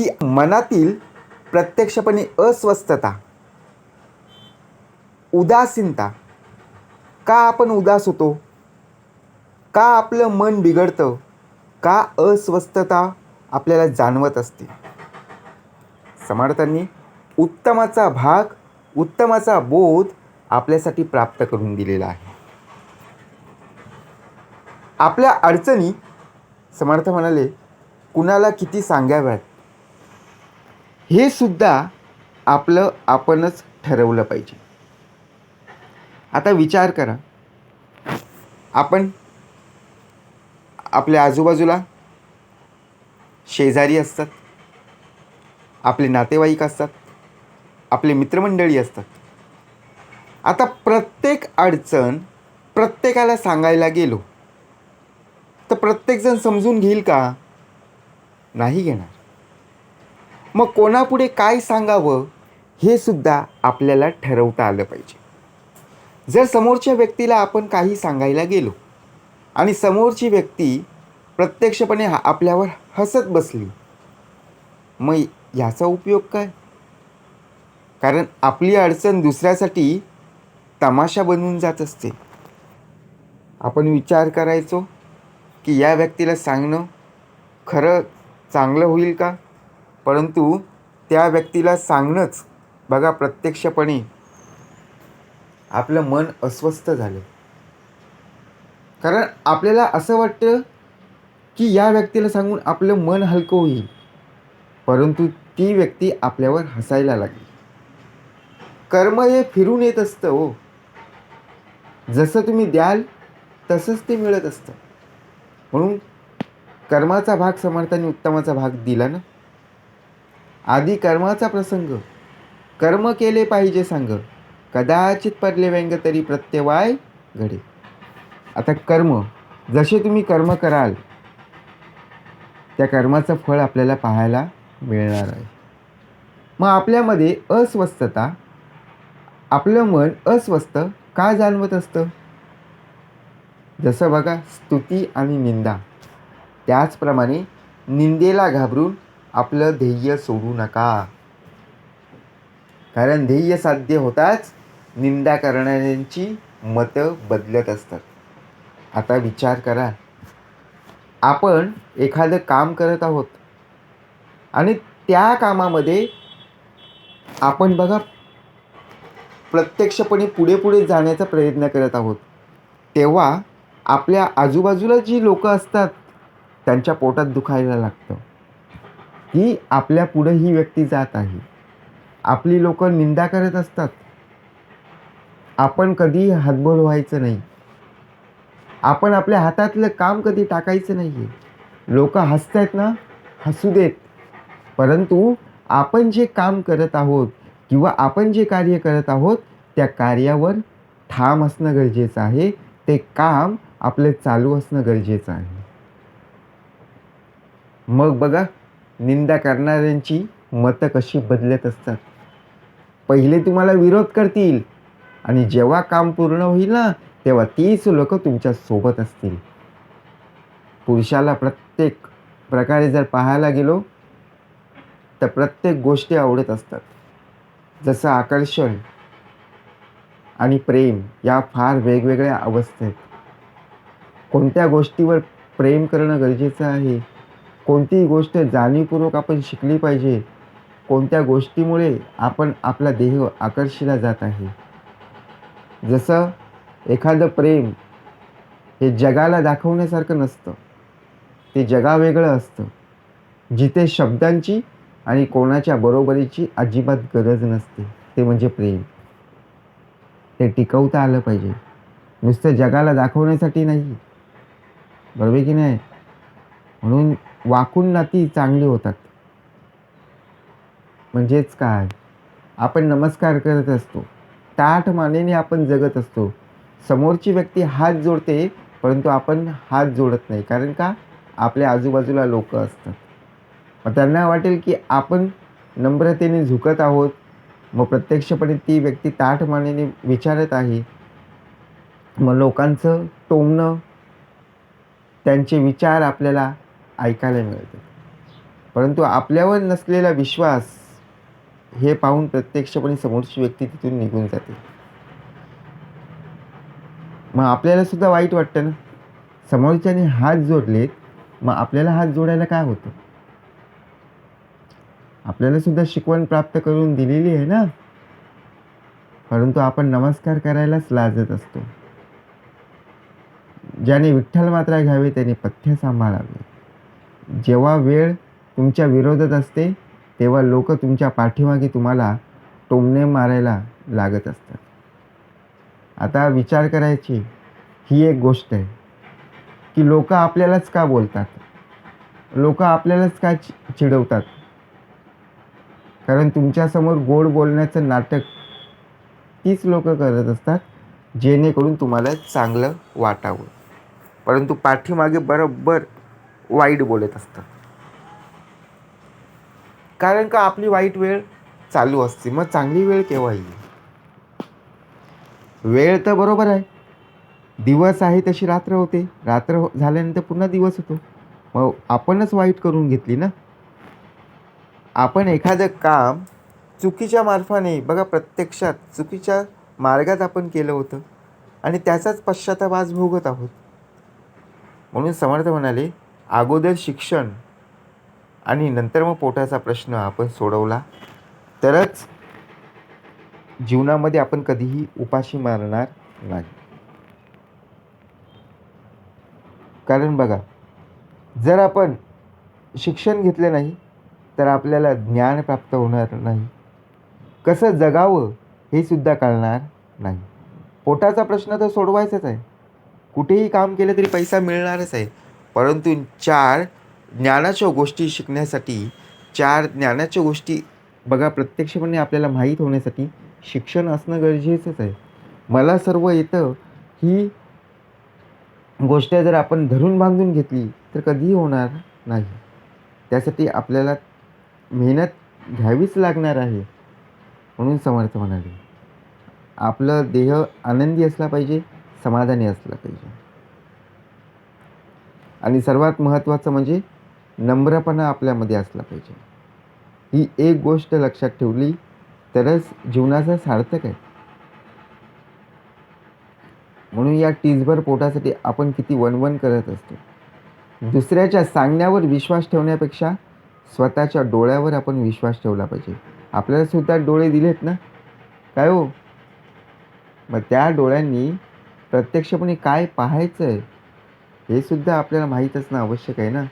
की मनातील प्रत्यक्षपणे अस्वस्थता उदासीनता का आपण उदास होतो का आपलं मन बिघडतं का अस्वस्थता आपल्याला जाणवत असते. समर्थांनी उत्तमाचा भाग उत्तमाचा बोध आपल्यासाठी प्राप्त करून दिलेला आहे. आपल्या अडचणी समर्थ म्हणाले कुणाला किती सांगाव्यात? हे सुद्धा आपलं आपणच ठरवलं पाहिजे. आता विचार करा. आपण आपल्या आजूबाजूला शेजारी असतात आपले नातेवाईक असतात आपले मित्रमंडळी असतात. आता प्रत्येक अडचण प्रत्येकाला सांगायला गेलो तर प्रत्येकजण समजून घेईल का? नाही घेणार. मग कोणापुढे काय सांगावं हे सुद्धा आपल्याला ठरवता आलं पाहिजे. जर समोरच्या व्यक्तीला आपण काही सांगायला गेलो आणि समोरची व्यक्ती प्रत्यक्षपणे आपल्यावर हसत बसली मग ह्याचा उपयोग काय? कारण आपली अडचण दुसऱ्यासाठी तमाशा बनवून जात असते. आपण विचार करायचो की या व्यक्तीला सांगणं खरं चांगलं होईल का? परंतु त्या व्यक्तीला सांगणंच बघा प्रत्यक्षपणे आपलं मन अस्वस्थ झालं. कारण आपल्याला असं वाटतं की या व्यक्तीला सांगून आपलं मन हलकं होईल परंतु ती व्यक्ती आपल्यावर हसायला लागली. कर्म हे फिरून येत असतं हो. जसं तुम्ही द्याल तसंच ते मिळत असतं. म्हणून कर्माचा भाग समर्थाने उत्तमाचा भाग दिला ना? आधी कर्माचा प्रसंग. कर्म केले पाहिजे सांग. कदाचित पडले व्यंग तरी प्रत्यवाय घडे. आता कर्म जसे तुम्ही कर्म कराल त्या कर्माचं फळ आपल्याला पाहायला मिळणार आहे. मग आपल्यामध्ये अस्वस्थता आपलं मन अस्वस्थ का जाणवत असतं? जसं बघा स्तुती आणि निंदा. त्याचप्रमाणे निंदेला घाबरून आपलं ध्येय सोडू नका. कारण ध्येय साध्य होताच निंदा करणाऱ्यांची मतं बदलत असतात. आता विचार करा. आपण एखादं काम करत आहोत आणि त्या कामामध्ये आपण बघा प्रत्यक्षपणे पुढे पुढे जाण्याचा प्रयत्न करत आहोत. तेव्हा आपल्या आजूबाजूला जी लोक असतात त्यांच्या पोटात दुखायला लागतं. की आपल्या पुढं ही व्यक्ती जात आहे. आपली लोक निंदा करत असतात. आपण कधी हातबोल व्हायचं नाही. आपण आपल्या हातातलं काम कधी टाकायचं नाही आहे लोक हसतायत ना हसू देत. परंतु आपण जे काम करत आहोत किंवा आपण जे कार्य करत आहोत त्या कार्यावर ठाम असणं गरजेचं आहे. ते काम आपलं चालू असणं गरजेचं आहे. मग बघा निंदा करणाऱ्यांची मतं कशी बदलत असतात? पहिले तुम्हाला विरोध करतील. आणि जेव्हा काम पूर्ण होईल ना तेव्हा तीच लोक तुमच्यासोबत असतील. पुरुषाला प्रत्येक प्रकारे जर पाहायला गेलो तर प्रत्येक गोष्टी आवडत असतात. जसं आकर्षण आणि प्रेम या फार वेगवेगळ्या अवस्थेत. आहेत कोणत्या गोष्टीवर प्रेम करणं गरजेचं आहे? कोणतीही गोष्ट जाणीवपूर्वक आपण शिकली पाहिजे. कोणत्या गोष्टीमुळे आपण आपला देह आकर्षिला जात आहे? जसं एखादं प्रेम हे जगाला दाखवण्यासारखं नसतं. ते जगावेगळं असतं. जिथे शब्दांची आणि कोणाच्या बरोबरीची अजिबात गरज नसते. ते म्हणजे प्रेम. ते टिकवता आलं पाहिजे. नुसतं जगाला दाखवण्यासाठी नाही. बरोबर की नाही? म्हणून वाकून नाती चांगली होतात. म्हणजेच काय? आपण नमस्कार करत असतो. ताठ मानेने आपण जगत असतो. समोरची व्यक्ती हात जोडते परंतु आपण हात जोडत नाही. कारण का? आपल्या आजूबाजूला लोक असतात. मग त्यांना वाटेल की आपण नम्रतेने झुकत आहोत. मग प्रत्यक्षपणे ती व्यक्ती ताठ मानेने विचारत आहे. मग लोकांचं टोमणं त्यांचे विचार आपल्याला ऐकायला मिळते. परंतु आपल्यावर नसलेला विश्वास हे पाहून प्रत्यक्षपणे समोरची व्यक्ती तिथून निघून जाते. मग आपल्याला सुद्धा वाईट वाटतं ना? समोरच्याने हात जोडलेत मग आपल्याला हात जोडायला काय होतं? आपल्याला सुद्धा शिकवण प्राप्त करून दिलेली आहे ना? परंतु आपण नमस्कार करायलाच लाजत असतो. ज्याने विठ्ठल मात्रा घ्यावी त्याने पथ्य सांभाळावे. जेव्हा वेळ तुमच्या विरोधात असते तेव्हा लोक तुमच्या पाठीमागे तुम्हाला टोमणे मारायला लागत असतात. आता विचार करायची ही एक गोष्ट आहे की लोक आपल्यालाच का बोलतात? लोक आपल्यालाच का चि चिडवतात? कारण तुमच्यासमोर गोड बोलण्याचं नाटक तीच लोक करत असतात जेणेकरून तुम्हाला चांगलं वाटावं. परंतु पाठीमागे बरोबर वाईट बोलत असतात कारण का आपली वाईट वेळ चालू असते. मग चांगली वेळ केव्हा येईल? वेळ तर बरोबर आहे. दिवस आहे तशी रात्र होते. रात्र हो- झाल्यानंतर पुन्हा दिवस होतो. मग आपणच वाईट करून घेतली ना? आपण एखादं काम चुकीच्या मार्फाने बघा प्रत्यक्षात चुकीच्या मार्गात आपण केलं होतं आणि त्याचाच पश्चाताप आज भोगत आहोत. म्हणून समर्थ म्हणाले अगोदर शिक्षण आणि नंतर मग पोटाचा प्रश्न आपण सोडवला. तरच जीवनामध्ये आपण कधीही उपाशी मारणार नाही. कारण बघा जर आपण शिक्षण घेतले नाही तर आपल्याला ज्ञान प्राप्त होणार नाही. कसं जगावं हे सुद्धा कळणार नाही. पोटाचा प्रश्न तर सोडवायचाच आहे. कुठेही काम केलं तरी पैसा मिळणारच आहे. परंतु चार ज्ञानाच्या गोष्टी शिकण्यासाठी चार ज्ञानाच्या गोष्टी बघा प्रत्यक्षपणे आपल्याला माहीत होण्यासाठी शिक्षण असणं गरजेचंच आहे. मला सर्व येतं ही गोष्ट जर आपण धरून बांधून घेतली तर कधीही होणार नाही. त्यासाठी आपल्याला मेहनत घ्यावीच लागणार आहे म्हणून समर्थ म्हणाले. आपलं देह आनंदी असला पाहिजे समाधानी असला पाहिजे. आणि सर्वात महत्त्वाचं म्हणजे नम्रपणा आपल्यामध्ये असला पाहिजे. ही एक गोष्ट लक्षात ठेवली तरच जीवनाचं सार्थक आहे. म्हणून या टीजभर पोटासाठी आपण किती वनवन करत असतो. दुसऱ्याच्या सांगण्यावर विश्वास ठेवण्यापेक्षा स्वतःच्या डोळ्यावर आपण विश्वास ठेवला पाहिजे. आपल्याला सुद्धा डोळे दिलेत ना? काय हो? मग त्या डोळ्यांनी प्रत्यक्षपणे काय पाहायचं आहे हे सुद्धा आपल्याला माहीत असणं आवश्यक आहे ना.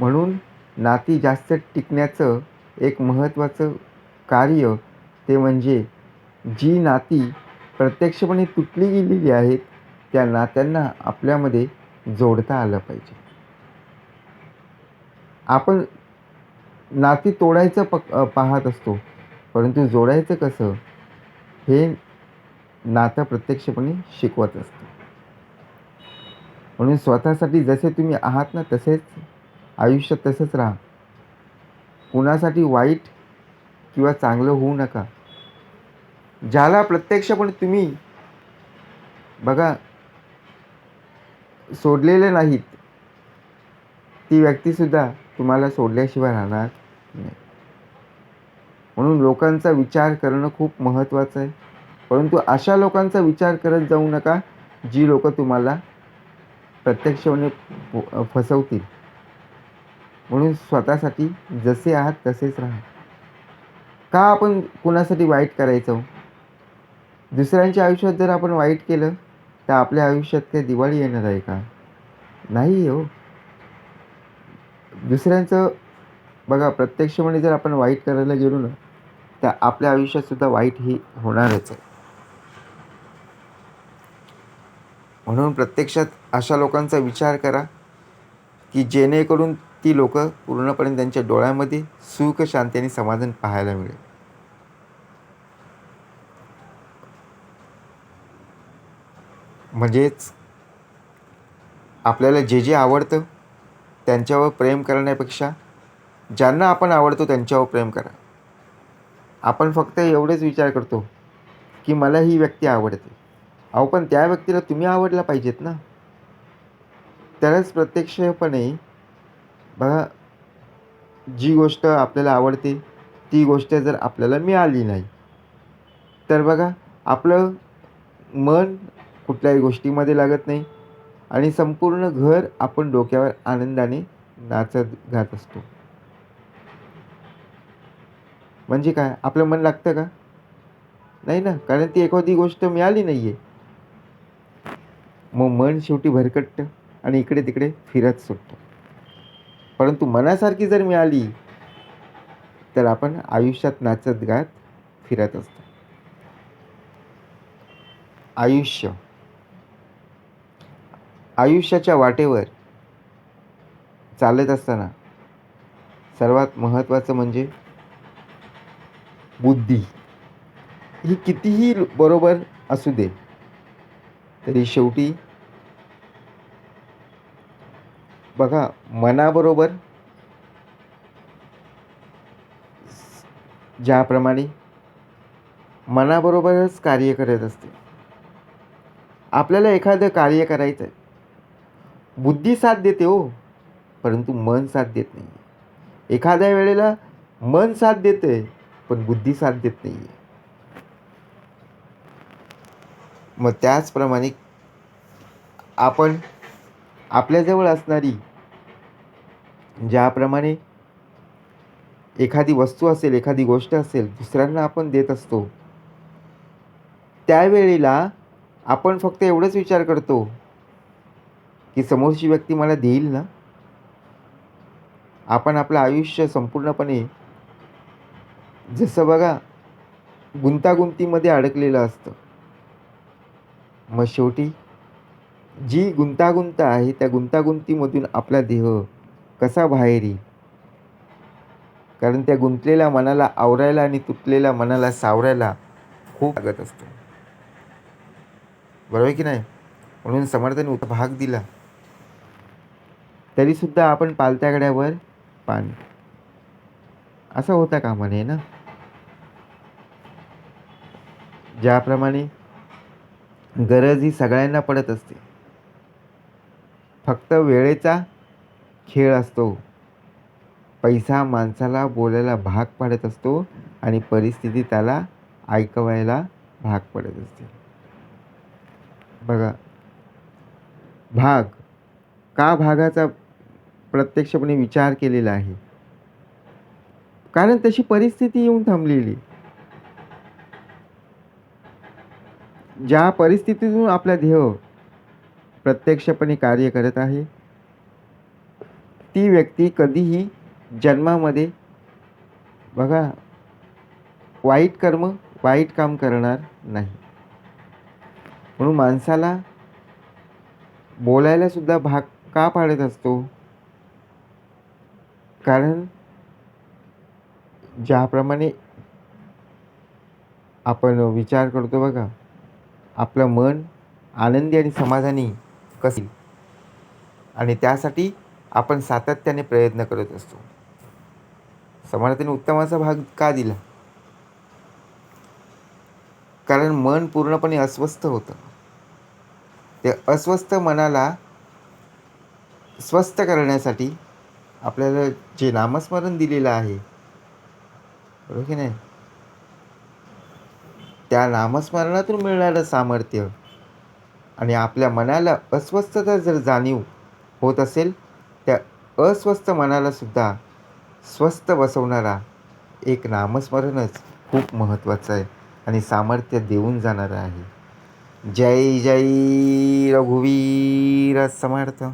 म्हणून नाती जास्त टिकण्याचं एक महत्त्वाचं कार्य ते म्हणजे जी नाती प्रत्यक्षपणे तुटली गेलेली आहेत त्या नात्यांना आपल्यामध्ये जोडता आलं पाहिजे. आपण नाती तोडायचं पक पाहत असतो परंतु जोडायचं कसं हे नातं प्रत्यक्षपणे शिकवत असतं. म्हणून स्वतःसाठी जसे तुम्ही आहात ना तसेच आयुष्य तसंच राहा. कुणासाठी वाईट किंवा चांगलं होऊ नका. ज्याला प्रत्यक्षपणे तुम्ही बघा सोडलेले नाहीत ती व्यक्तीसुद्धा तुम्हाला सोडल्याशिवाय राहणार नाही. म्हणून लोकांचा विचार करणं खूप महत्त्वाचं आहे. परंतु अशा लोकांचा विचार करत जाऊ नका जी लोकं तुम्हाला प्रत्यक्षपणे म्हणजे फसवतील. म्हणून स्वतःसाठी जसे आहात तसेच राहा. का आपण कुणासाठी वाईट करायचं? दुसऱ्यांच्या आयुष्यात जर आपण वाईट केलं तर आपल्या आयुष्यात काही दिवाळी येणार आहे का? नाही हो. दुसऱ्यांचं बघा प्रत्यक्षपणे म्हणजे जर आपण वाईट करायला गेलो ना तर आपल्या आयुष्यातसुद्धा वाईट ही होणारच आहे. म्हणून प्रत्यक्षात अशा लोकांचा विचार करा की जेणेकरून ती लोक पूर्णपणे त्यांच्या डोळ्यामध्ये सुख शांती आणि समाधान पाहायला मिळेल. म्हणजेच आपल्याला जे जे आवडतं त्यांच्यावर प्रेम करण्यापेक्षा ज्यांना आपण आवडतो त्यांच्यावर प्रेम करा. आपण फक्त एवढेच विचार करतो की मला ही व्यक्ती आवडते. अहो पण त्या व्यक्तीला तुम्ही आवडला पाहिजेत ना. त्यालाच प्रत्यक्षपणे बघा जी गोष्ट आपल्याला आवडते ती गोष्ट जर आपल्याला मिळाली नाही तर बघा आपलं मन कुठल्याही गोष्टीमध्ये लागत नाही आणि संपूर्ण घर आपण डोक्यावर आनंदाने नाचत घात असतो. म्हणजे काय? आपलं मन लागतं का? नाही ना? कारण ती एखादी गोष्ट मिळाली नाही आहे मग मन शेवटी भरकटतं आणि इकडे तिकडे फिरत सुटतं. परंतु मनासारखी जर मिळाली तर आपण आयुष्यात नाचत गात फिरत असतो. आयुष्य. आयुष्याच्या वाटेवर चालत असताना सर्वात महत्त्वाचं म्हणजे बुद्धी. ही कितीही बरोबर असू दे तरी शेवटी बघा मनाबरोबर ज्याप्रमाणे मनाबरोबरच कार्य करत असते. आपल्याला एखादं कार्य करायचं आहे बुद्धी साथ देते हो परंतु मन साथ देत नाही एखाद्या वेळेला मन साथ देते पण बुद्धी साथ देत नाही आहे मग त्याचप्रमाणे आपण आपल्याजवळ असणारी ज्याप्रमाणे एखादी वस्तू असेल एखादी गोष्ट असेल दुसऱ्यांना आपण देत असतो त्यावेळेला आपण फक्त एवढंच विचार करतो की समोरची व्यक्ती मला देईल ना? आपण आपलं आयुष्य संपूर्णपणे जसं बघा गुंतागुंतीमध्ये अडकलेलं असतं. मग शेवटी जी गुंतागुंत आहे त्या गुंतागुंतीमधून आपला देह कसा बाहेर येईल? कारण त्या गुंतलेल्या मनाला आवरायला आणि तुटलेल्या मनाला सावरायला खूप लागत असतो. बरोबर की नाही? म्हणून समर्थाने उत भाग दिला. तरीसुद्धा आपण पालत्या गड्यावर पाणी असं होता कामा नये ना? ज्याप्रमाणे गरज ही सगळ्यांना पडत असते. फक्त वेळेचा खेळ असतो. पैसा माणसाला बोलायला भाग पाडत असतो आणि परिस्थिती त्याला ऐकवायला भाग पडत असते. बघा भाग. का भागाचा प्रत्यक्षपणे विचार केलेला आहे? कारण तशी परिस्थिती येऊन थांबलेली. ज्या परिस्थितीतून आपला ध्येय प्रत्यक्षपणे कार्य करत आहे ती व्यक्ती कधीही जन्मामध्ये बघा वाईट कर्म वाईट काम करणार नाही. म्हणून माणसाला बोलायला सुद्धा भाग का पाडत असतो? कारण ज्याप्रमाणे आपण विचार करतो बघा आपलं मन आनंदी आणि समाधानी कसे? आणि त्यासाठी आपण सातत्याने प्रयत्न करत असतो. समर्थाने उत्तमाचा भाग का दिला? कारण मन पूर्णपणे अस्वस्थ होतं. ते अस्वस्थ मनाला स्वस्थ करण्यासाठी आपल्याला जे नामस्मरण दिलेलं आहे बरोबर की नाही? त्या नामस्मरणातून मिळणारं सामर्थ्य. आणि आपल्या मनाला अस्वस्थता जर जाणीव होत असेल त्या अस्वस्थ मनालासुद्धा स्वस्थ बसवणारा एक नामस्मरणच खूप महत्त्वाचं आहे आणि सामर्थ्य देऊन जाणारं आहे. जय जय रघुवीर समर्थ.